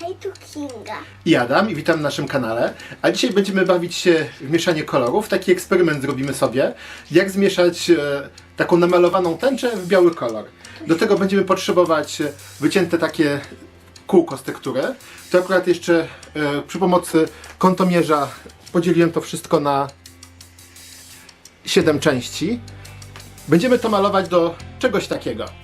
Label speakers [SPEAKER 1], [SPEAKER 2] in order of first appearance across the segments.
[SPEAKER 1] Hej tu Kinga.
[SPEAKER 2] i Adam i witam na naszym kanale. A dzisiaj będziemy bawić się w mieszanie kolorów. Taki eksperyment zrobimy sobie, jak zmieszać e, taką namalowaną tęczę w biały kolor. Do tego będziemy potrzebować e, wycięte takie kółko z tektury. To akurat jeszcze e, przy pomocy kątomierza podzieliłem to wszystko na 7 części. Będziemy to malować do czegoś takiego.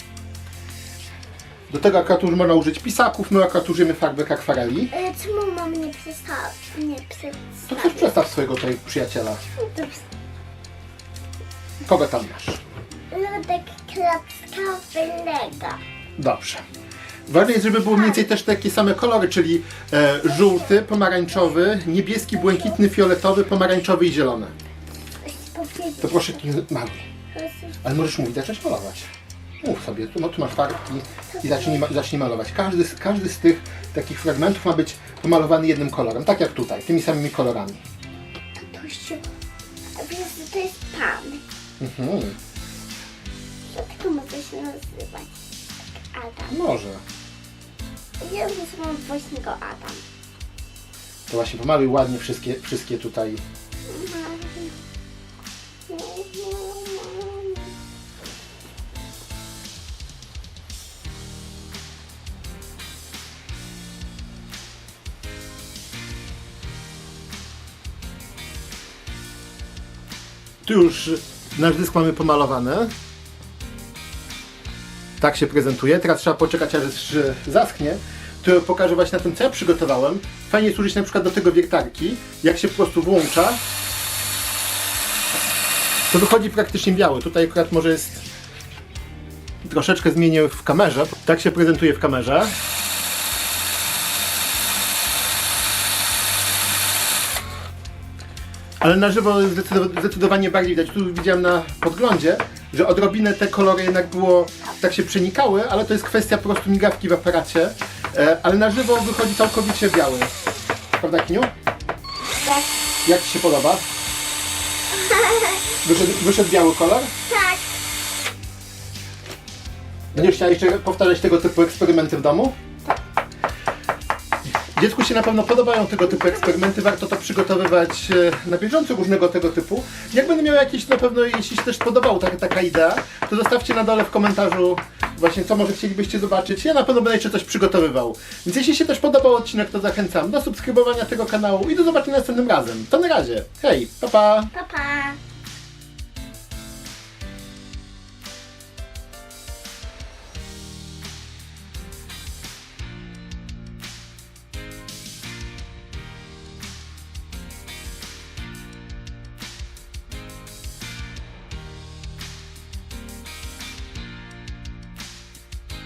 [SPEAKER 2] Do tego już można użyć pisaków, my akurat użyjemy farbek akwareli.
[SPEAKER 1] E, czemu mam nie przestawić? Nie
[SPEAKER 2] To też przedstaw swojego tutaj przyjaciela. Kogo tam masz?
[SPEAKER 1] Lodek klapskawy Lega.
[SPEAKER 2] Dobrze. Ważne jest, żeby były mniej więcej też takie same kolory, czyli e, żółty, pomarańczowy, niebieski, błękitny, fioletowy, pomarańczowy i zielony. To proszę mały. Ale możesz mówić, zacząć malować. Mów sobie, tu, no, tu masz farbki i zacznij, zacznij malować. Każdy, z- każdy z tych takich fragmentów ma być pomalowany jednym kolorem, tak jak tutaj, tymi samymi kolorami.
[SPEAKER 1] Tatusiu, wiesz, że to jest pan.
[SPEAKER 2] Mhm,
[SPEAKER 1] Dlatego może się nazywać Adam.
[SPEAKER 2] może.
[SPEAKER 1] Ja nazywam właśnie go Adam.
[SPEAKER 2] To właśnie pomaluj ładnie wszystkie, wszystkie tutaj Tu już nasz dysk mamy pomalowany. Tak się prezentuje. Teraz trzeba poczekać, aż zaschnie. To pokażę właśnie na tym, co ja przygotowałem. Fajnie jest użyć na przykład do tego wiertarki. Jak się po prostu włącza, to wychodzi praktycznie biały. Tutaj akurat może jest troszeczkę zmienię w kamerze. Tak się prezentuje w kamerze. Ale na żywo zdecydow- zdecydowanie bardziej widać. Tu widziałem na podglądzie, że odrobinę te kolory jednak było, tak się przenikały, ale to jest kwestia po prostu migawki w aparacie. E, ale na żywo wychodzi całkowicie biały. Prawda, Kiniu?
[SPEAKER 1] Tak.
[SPEAKER 2] Jak Ci się podoba? Wyszedł, wyszedł biały kolor?
[SPEAKER 1] Tak.
[SPEAKER 2] Będziesz chciała jeszcze powtarzać tego typu eksperymenty w domu? Dziecku się na pewno podobają tego typu eksperymenty, warto to przygotowywać e, na bieżąco różnego tego typu. Jak będę miał jakieś, na pewno jeśli się też podobała taka, taka idea, to zostawcie na dole w komentarzu właśnie co może chcielibyście zobaczyć. Ja na pewno będę jeszcze coś przygotowywał. Więc jeśli się też podobał odcinek, to zachęcam do subskrybowania tego kanału i do zobaczenia następnym razem. To na razie. Hej, pa pa!
[SPEAKER 1] Pa, pa.